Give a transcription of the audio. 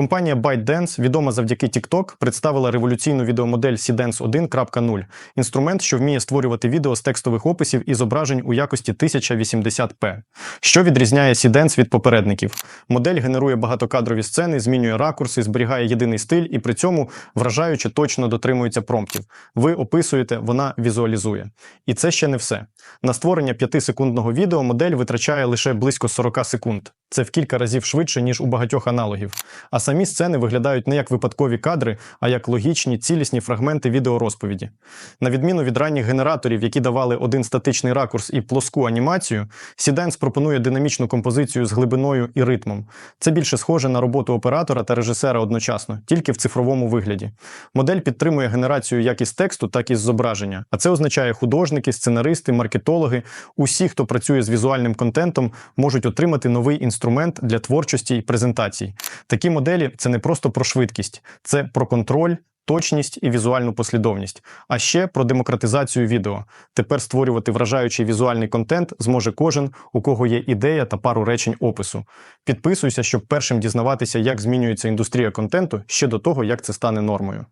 Компанія ByteDance, відома завдяки TikTok, представила революційну відеомодель CDance 1.0 – інструмент, що вміє створювати відео з текстових описів і зображень у якості 1080p. Що відрізняє CDance від попередників? Модель генерує багатокадрові сцени, змінює ракурси, зберігає єдиний стиль і при цьому вражаюче точно дотримується промптів. Ви описуєте, вона візуалізує. І це ще не все. На створення 5-секундного відео модель витрачає лише близько 40 секунд. Це в кілька разів швидше, ніж у багатьох аналогів. А самі сцени виглядають не як випадкові кадри, а як логічні, цілісні фрагменти відеорозповіді. На відміну від ранніх генераторів, які давали один статичний ракурс і плоску анімацію, Сіденс пропонує динамічну композицію з глибиною і ритмом. Це більше схоже на роботу оператора та режисера одночасно, тільки в цифровому вигляді. Модель підтримує генерацію як із тексту, так і з зображення. А це означає, художники, сценаристи, маркетологи, усі, хто працює з візуальним контентом, можуть отримати новий інструмент для творчості і презентацій. Такі моделі це не просто про швидкість, це про контроль. Точність і візуальну послідовність, а ще про демократизацію відео. Тепер створювати вражаючий візуальний контент зможе кожен, у кого є ідея та пару речень опису. Підписуйся, щоб першим дізнаватися, як змінюється індустрія контенту ще до того, як це стане нормою.